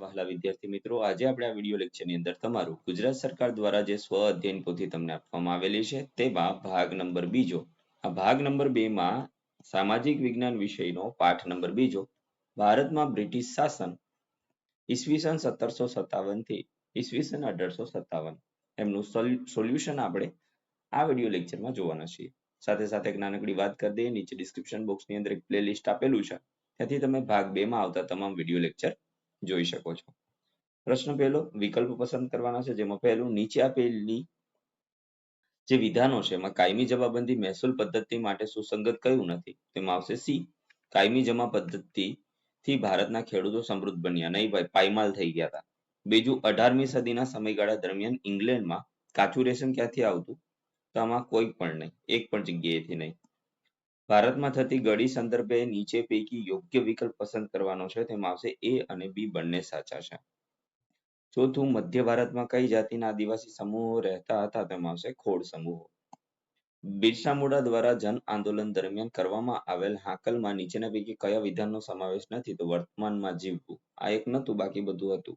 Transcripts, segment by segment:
વહાલા વિદ્યાર્થી મિત્રો, આજે આપણે આ વીડિયો લેક્ચરની અંદર તમારું ગુજરાત સરકાર દ્વારા જે સ્વ અધ્યયન પોથી તમને આપવામાં આવેલી છે, તેમાં ભાગ નંબર બીજો. આ ભાગ નંબર બે માં સામાજિક વિજ્ઞાન વિષયનો પાઠ નંબર બીજો. ભારતમાં બ્રિટિશ શાસન ઈસવીસન સત્તરસો સત્તાવનથી ઈસવીસન અઢારસો સત્તાવન. એમનું સોલ્યુશન આપણે આ વીડિયો લેક્ચરમાં જોવાના છીએ. સાથે સાથે એક નાનકડી વાત કરી દઈએ, નીચે ડિસ્ક્રિપ્શન બોક્સની અંદર એક પ્લેલિસ્ટ આપેલું છે. ત્યાંથી તમે ભાગ બે માં આવતા તમામ વીડિયો લેક્ચર જોઈ શકો છો. પ્રશ્ન પહેલો, વિકલ્પ પસંદ કરવાના છે, જેમાં પહેલું, નીચે આપેલી જે વિધાનો છે, એમાં કાયમી જમાબંધી મહેસૂલ પદ્ધતિ માટે સુસંગત કયું નથી? તેમાં આવશે સી, કાયમી જમા પદ્ધતિ થી ભારતના ખેડૂતો સમૃદ્ધ બન્યા. નહીં ભાઈ, પાયમાલ થઈ ગયા હતા બીજું, અઢારમી સદીના સમયગાળા દરમિયાન ઇંગ્લેન્ડમાં કાચું રેશન ક્યાંથી આવતું? તો આમાં કોઈ પણ નહીં. એક પણ જગ્યાએથી નહીં. ભારતમાં થતી ગળી સંદર્ભે નીચે પૈકી યોગ્ય વિકલ્પ પસંદ કરવાનો છે. તેમાં આવશે એ અને બી બંને સાચા છે. ચોથું, મધ્ય ભારતમાં કઈ જાતિના આદિવાસી સમૂહો રહેતા હતા? તેમાં આવશે ખોડ સમૂહો. બિરસા મુંડા દ્વારા જન આંદોલન દરમિયાન કરવામાં આવેલ હાકલમાં નીચેના પૈકી કયા વિધાનનો સમાવેશ નથી? તો વર્તમાનમાં જીવવું. આ એક નહોતું, બાકી બધું હતું.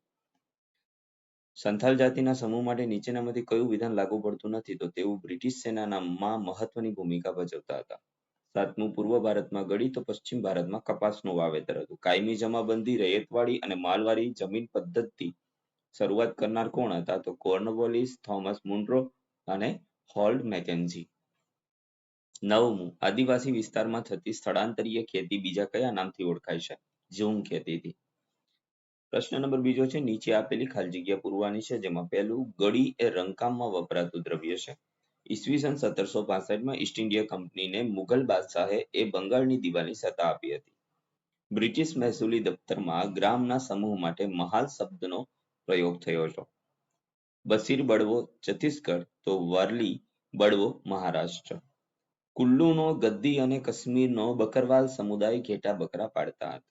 સંથાલ જાતિના સમૂહ માટે નીચેનામાંથી કયું વિધાન લાગુ પડતું નથી? તો તેઓ બ્રિટિશ સેનામાં મહત્વની ભૂમિકા ભજવતા હતા. સાતમું પૂર્વ ભારતમાં ગળી તો પશ્ચિમ ભારતમાં કપાસનું વાવેતર હતું. કાયમી જમાબંધી, રૈયતવાડી અને માલવાળી જમીન પદ્ધતિ શરૂઆત કરનાર કોણ હતા? તો કોર્નવોલિસ, થોમસ મુન્ડ્રો અને હોલ્ડ મેકેન્ઝી. નવમું, આદિવાસી વિસ્તારમાં થતી સ્થળાંતરીય ખેતી બીજા કયા નામથી ઓળખાય છે? ઝૂમ ખેતીથી. પ્રશ્ન નંબર બીજો છે, નીચે આપેલી ખાલી જગ્યા પૂરવાની છે, જેમાં પહેલું, ગળી એ રંગકામમાં વપરાતું દ્રવ્ય છે. ઈસવીસન સત્તરસો માં ઈસ્ટ ઇન્ડિયા કંપનીને મુઘલ બાદશાહે એ બંગાળની દિવાલની સત્તા આપી હતી. બ્રિટિશ મહેસૂલી દફતરમાં ગ્રામના સમૂહ માટે મહાલ શબ્દનો પ્રયોગ થયો હતો. બસીર બળવો છત્તીસગઢ, તો વારલી બળવો મહારાષ્ટ્ર. કુલ્લુનો, ગદ્દી અને કાશ્મીરનો બકરવાલ સમુદાય ઘેટા બકરા પાડતા હતા.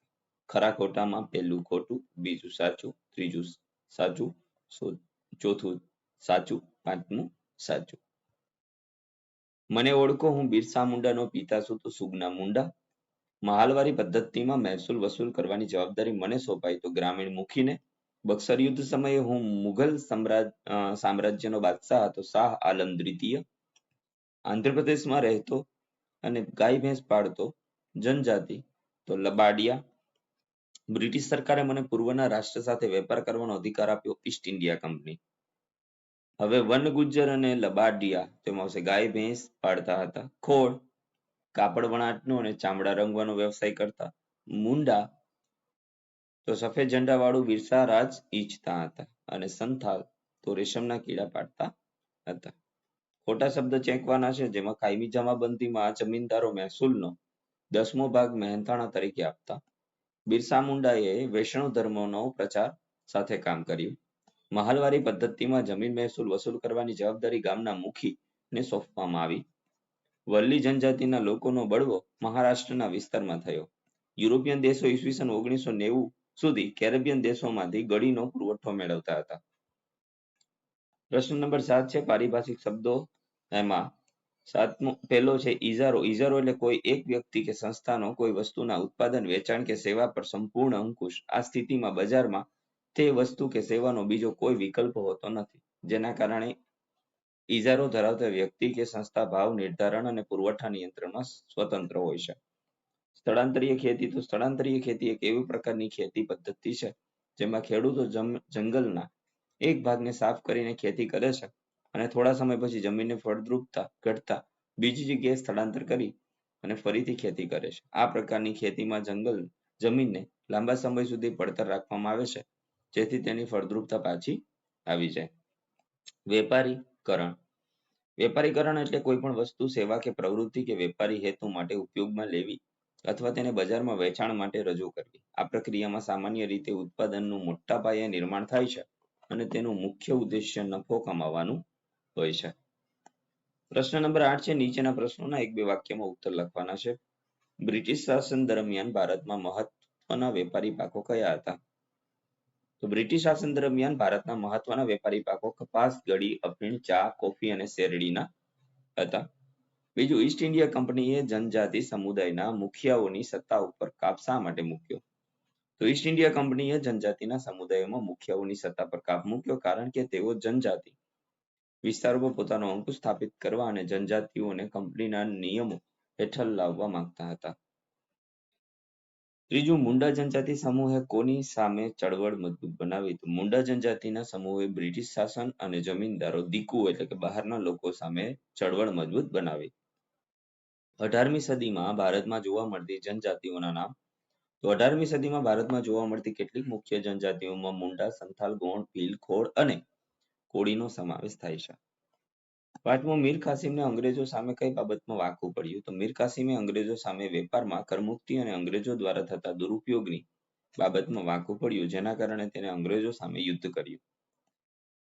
ખરા ખોટામાં પહેલું ખોટું, બીજું સાચું, ત્રીજું સાચું ચોથું સાચું, પાંચમું સાચું. મને ઓળખો, હું બિરસા મુંડાનો પિતા છું, તો સુગના મુંડા. મહાલવારી પદ્ધતિમાં મહેસૂલ વસૂલ કરવાની જવાબદારી મને સોંપાઈ, તો ગ્રામીણ મુખીને. બક્સર યુદ્ધ સમયે હું મુઘલ સામ્રાજ્ય સામ્રાજ્યનો બાદશાહ હતો, શાહ આલમ દ્વિતીય. આંધ્રપ્રદેશમાં રહેતો અને ગાય ભેંસ પાડતો જનજાતિ, તો લબાડિયા. બ્રિટિશ સરકારે મને પૂર્વના રાષ્ટ્ર સાથે વેપાર કરવાનો અધિકાર આપ્યો, ઈસ્ટ ઇન્ડિયા કંપની. હવે વન ગુજ્જર અને લબાડિયા તેમાં આવશે ગાય, ભેંસ પાડતા હતા. ખોળ, કાપડ વણાટનો અને ચામડા રંગવાનો વ્યવસાય કરતા. મુંડા તો સફેદ ઝંડા વાળું બિરસા રાજ ઈચ્છતા હતા અને સંથાલ તો રેશમના કીડા પાડતા હતા. ખોટા શબ્દ ચેકવાના છે, જેમાં કાયમી જમાબંધીમાં જમીનદારો મહેસૂલનો દસમો ભાગ મહેનતાણા તરીકે આપતા. બિરસા મુંડાએ વૈષ્ણવ ધર્મનો પ્રચાર સાથે કામ કર્યું. મહાલવારી પદ્ધતિમાં જમીન મહેસૂલ વસૂલ કરવાની જવાબદારી ગામના મુખીને સોંપવામાં આવી. વલ્લી જનજાતિના લોકોનો બળવો મહારાષ્ટ્રના વિસ્તારમાં થયો. યુરોપિયન દેશો ઈસવીસન ઓગણીસો નેવું સુધી કેરેબિયન દેશોમાંથી ગળીનો પુરવઠો મેળવતા હતા. પ્રશ્ન નંબર સાત છે, પારિભાષિક શબ્દો એમાં સાતમો, પહેલો છે ઇજારો ઇજારો એટલે કોઈ એક વ્યક્તિ કે સંસ્થાનો કોઈ વસ્તુના ઉત્પાદન, વેચાણ કે સેવા પર સંપૂર્ણ અંકુશ. આ સ્થિતિમાં બજારમાં તે વસ્તુ કે સેવાનો બીજો કોઈ વિકલ્પ હોતો નથી, જેના કારણે ઇજારો ધરાવતા વ્યક્તિ કે સંસ્થા ભાવ નિર્ધારણ અને પુરવઠા નિયંત્રણમાં સ્વતંત્ર હોય છે. સ્થળાંતરીય ખેતી તો સ્થળાંતરીય ખેતી એક એવી પ્રકારની ખેતી પદ્ધતિ છે, જેમાં ખેડૂતો જંગલના એક ભાગને સાફ કરીને ખેતી કરે છે અને થોડા સમય પછી જમીનની ફળદ્રુપતા ઘટતા બીજી જગ્યાએ સ્થળાંતર કરી અને ફરીથી ખેતી કરે છે. આ પ્રકારની ખેતીમાં જંગલ, જમીનને લાંબા સમય સુધી પડતર રાખવામાં આવે છે. જેથી તેની ફળદ્રુપતા પાછી આવી જાય. વેપારીકરણ. વેપારીકરણ એટલે કોઈ પણ વસ્તુ, સેવા કે પ્રવૃત્તિ કે વેપારી હેતુ માટે ઉપયોગમાં લેવી અથવા તેને બજારમાં વેચાણ માટે રજૂ કરવી. આ પ્રક્રિયામાં સામાન્ય રીતે ઉત્પાદનનું મોટા પાયે નિર્માણ થાય છે અને તેનું મુખ્ય ઉદ્દેશ્ય નફો કમાવાનું હોય છે. પ્રશ્ન નંબર આઠ છે, નીચેના પ્રશ્નોના એક બે વાક્યમાં ઉત્તર લખવાના છે. બ્રિટિશ શાસન દરમિયાન ભારતમાં મહત્વના વેપારી પાકો કયા હતા? તો બ્રિટિશ શાસન દરમિયાન ભારતના મહત્વના વેપારી પાકો કપાસ, ગળી, અફીણ, ચા, કોફી અને શેરડીના હતા. બીજું ઈસ્ટ ઇન્ડિયા કંપનીએ જનજાતિ સમુદાયના મુખિયાઓની સત્તા ઉપર કાપ માટે મૂક્યો? તો ઈસ્ટ ઇન્ડિયા કંપનીએ જનજાતિના સમુદાયોમાં મુખિયાઓની સત્તા પર કાપ મૂક્યો કારણ કે તેઓ જનજાતિ વિસ્તારોમાં પોતાનો અંકુશ સ્થાપિત કરવા અને જનજાતિઓને કંપનીના નિયમો હેઠળ લાવવા માંગતા હતા. ત્રીજું, મુંડા જનજાતિ સમૂહે કોની સામે ચળવળ મજબૂત બનાવી? તો મુંડા જનજાતિના સમૂહે બ્રિટિશ શાસન અને જમીનદારો દીકુ એટલે કે બહારના લોકો સામે ચળવળ મજબૂત બનાવી. અઢારમી સદીમાં ભારતમાં જોવા મળતી જનજાતિઓના નામ. તો અઢારમી સદીમાં ભારતમાં જોવા મળતી કેટલીક મુખ્ય જનજાતિઓમાં મુંડા, સંથાલ, ગોંડ, ભીલ, ખોડ અને કોળીનો સમાવેશ થાય છે. પાંચમું મીર કાસિમને અંગ્રેજો સામે કઈ બાબતમાં વાકવું પડ્યું? તો મીર કાસિમે અંગ્રેજો સામે વેપારમાં કરમુક્તિ અને અંગ્રેજો દ્વારા થતા દુરુપયોગની બાબતમાં વાંકવું પડ્યું, જેના કારણે તેને અંગ્રેજો સામે યુદ્ધ કર્યું.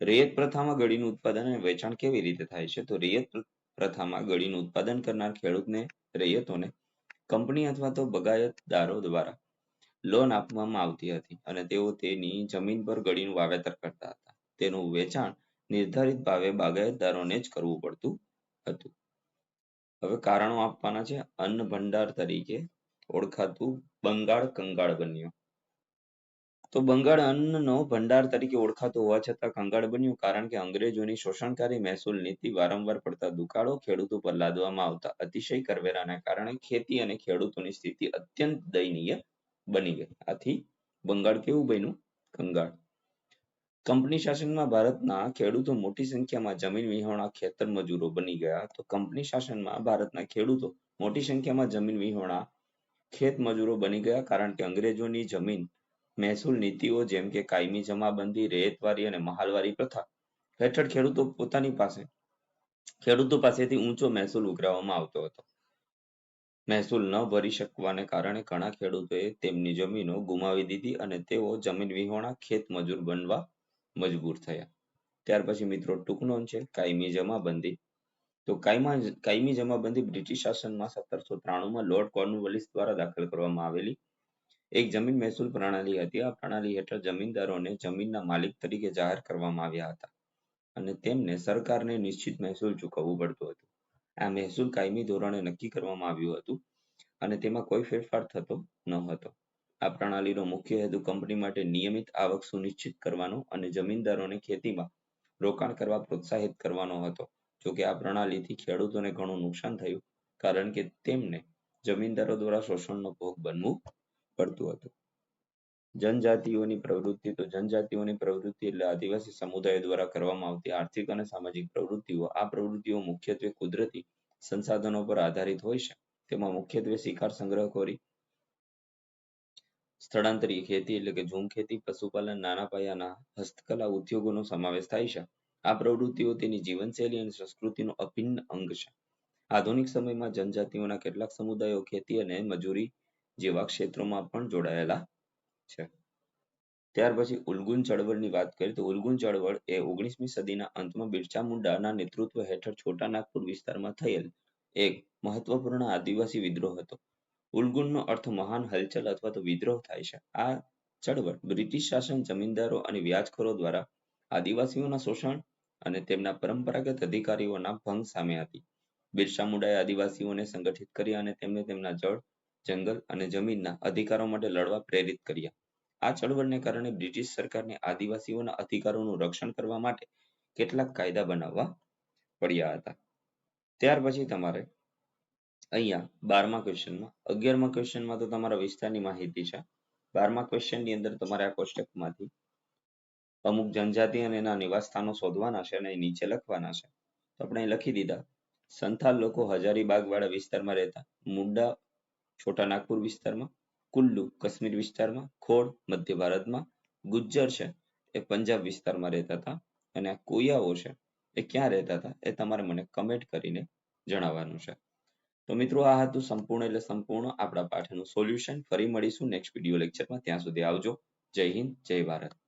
રેયત પ્રથામાં ગળીનું ઉત્પાદન અને વેચાણ કેવી રીતે થાય છે? તો રેયત પ્રથામાં ગળીનું ઉત્પાદન કરનાર ખેડૂતને, રૈયતોને કંપની અથવા તો બગાયતદારો દ્વારા લોન આપવામાં આવતી હતી અને તેઓ તેની જમીન પર ગળીનું વાવેતર કરતા હતા. તેનું વેચાણ નિર્ધારિત ભાવે બાગાયતદારોને જ કરવું પડતું હતું. હવે કારણો આપવાના છે. અન્ન ભંડાર તરીકે ઓળખાતું બંગાળ કંગાળ બન્યું. તો બંગાળ અન્નનો ભંડાર તરીકે ઓળખાતો હોવા છતાં કંગાળ બન્યું કારણ કે અંગ્રેજોની શોષણકારી મહેસૂલ નીતિ વારંવાર પડતા દુકાળો ખેડૂતો પર લાદવામાં આવતા અતિશય કરવેરાના કારણે ખેતી અને ખેડૂતોની સ્થિતિ અત્યંત દયનીય બની ગઈ. આથી બંગાળ કેવું બન્યું? કંગાળ. કંપની શાસનમાં ભારતના ખેડૂતો મોટી સંખ્યામાં જમીન વિહોણા ખેતર મજૂરો બની ગયા તો કંપની શાસનમાં ભારતના ખેડૂતો મોટી સંખ્યામાં જમીન વિહોણા ખેત મજૂરો બની ગયા કારણ કે અંગ્રેજોની જમીન મહેસૂલ નીતિઓ જેમ કે કાયમી જમાબંધી રેતવારી અને મહાલવારી પ્રથા હેઠળ ખેડૂતો પોતાની પાસે, ખેડૂતો પાસેથી ઊંચો મહેસૂલ ઉઘરાવવામાં આવતો હતો. મહેસૂલ ન ભરી શકવાને કારણે ઘણા ખેડૂતોએ તેમની જમીનો ગુમાવી દીધી અને તેઓ જમીન વિહોણા ખેત મજૂર બનવા મજબૂર થયા. ત્યાર પછી મિત્રો ટૂંક છે, કાયમી જમાબંધી. તો કાયમા કાયમી જમાબંધી બ્રિટિશ શાસનમાં સત્તરસો ત્રાણુંમાં લોર્ડ કોર્નવાલિસ દ્વારા દાખલ કરવામાં આવેલી એક જમીન મહેસૂલ પ્રણાલી હતી. આ પ્રણાલી હેઠળ જમીનદારોને જમીનના માલિક તરીકે જાહેર કરવામાં આવ્યા હતા અને તેમને સરકારને નિશ્ચિત મહેસૂલ ચૂકવવું પડતું હતું. આ મહેસૂલ કાયમી ધોરણે નક્કી કરવામાં આવ્યું હતું અને તેમાં કોઈ ફેરફાર થતો ન હતો. આ પ્રણાલીનો મુખ્ય હેતુ કંપની માટે નિયમિત આવક સુનિશ્ચિત કરવાનો અને જમીનદારોને ખેતીમાં રોકાણ કરવા પ્રોત્સાહિત કરવાનો હતો. જોકે આ પ્રણાલીથી ખેડૂતોને ઘણું નુકસાન થયું, કારણ કે તેમને જમીનદારો દ્વારા શોષણનો ભોગ બનવું પડતું હતું. જનજાતિઓની પ્રવૃત્તિ તો જનજાતિઓની પ્રવૃત્તિ એટલે આદિવાસી સમુદાય દ્વારા કરવામાં આવતી આર્થિક અને સામાજિક પ્રવૃત્તિઓ. આ પ્રવૃત્તિઓ મુખ્યત્વે કુદરતી સંસાધનો પર આધારિત હોય છે. તેમાં મુખ્યત્વે શિકાર સંગ્રહખોરી સ્થળાંતરીય ખેતી એટલે કે ઝૂમ ખેતી, પશુપાલન, નાના પાયાના હસ્તકલા ઉદ્યોગોનો સમાવેશ થાય છે. આ પ્રવૃત્તિઓ તેની જીવનશૈલી અને સંસ્કૃતિનો અભિન્ન અંગ છે. આધુનિક સમયમાં જનજાતિઓના કેટલાક સમુદાયો ખેતી અને મજૂરી જેવા ક્ષેત્રોમાં પણ જોડાયેલા છે. ત્યાર પછી ઉલગુન ચળવળની વાત કરીએ તો ઉલગુન ચળવળ એ ઓગણીસમી સદીના અંતમાં બિરસા મુંડાના નેતૃત્વ હેઠળ છોટા નાગપુર વિસ્તારમાં થયેલ એક મહત્વપૂર્ણ આદિવાસી વિદ્રોહ હતો. ઉલગુનનો અર્થ મહાન હલચલ અથવા તો વિદ્રોહ થાય છે. આ ચળવળ બ્રિટિશ શાસન જમીનદારો અને વ્યાજખોરો દ્વારા આદિવાસીઓના શોષણ અને તેમના પરંપરાગત અધિકારીઓના ભંગ સામે હતી. બિરસા મુંડાએ આદિવાસીઓને સંગઠિત કર્યા અને તેમને તેમના જળ, જંગલ અને જમીનના અધિકારો માટે લડવા પ્રેરિત કર્યા. આ ચળવળને કારણે બ્રિટિશ સરકારને આદિવાસીઓના અધિકારોનું રક્ષણ કરવા માટે કેટલાક કાયદા બનાવવા પડ્યા હતા. ત્યાર પછી તમારે અમુક જનજાતિ અને એના નિવાસ શોધવાના છે અને નીચે લખવાના છે. તો આપણે લખી દીધા. સંથાલ લોકો હજારીબાગ વાળા વિસ્તારમાં રહેતા. મુંડા છોટા નાગપુર વિસ્તારમાં. કુલ્લુ કાશ્મીર વિસ્તારમાં. ખોડ મધ્ય ભારતમાં. ગુજ્જર છે એ પંજાબ વિસ્તારમાં રહેતા હતા. અને આ કોયાઓ છે એ ક્યાં રહેતા હતા એ તમારે મને કમેન્ટ કરીને જણાવવાનું છે. તો મિત્રો આ હતું સંપૂર્ણ એટલે સંપૂર્ણ આપણા પાઠનું સોલ્યુશન ફરી મળીશું નેક્સ્ટ વીડિયો લેક્ચરમાં ત્યાં સુધી આવજો. જય હિન્દ, જય ભારત.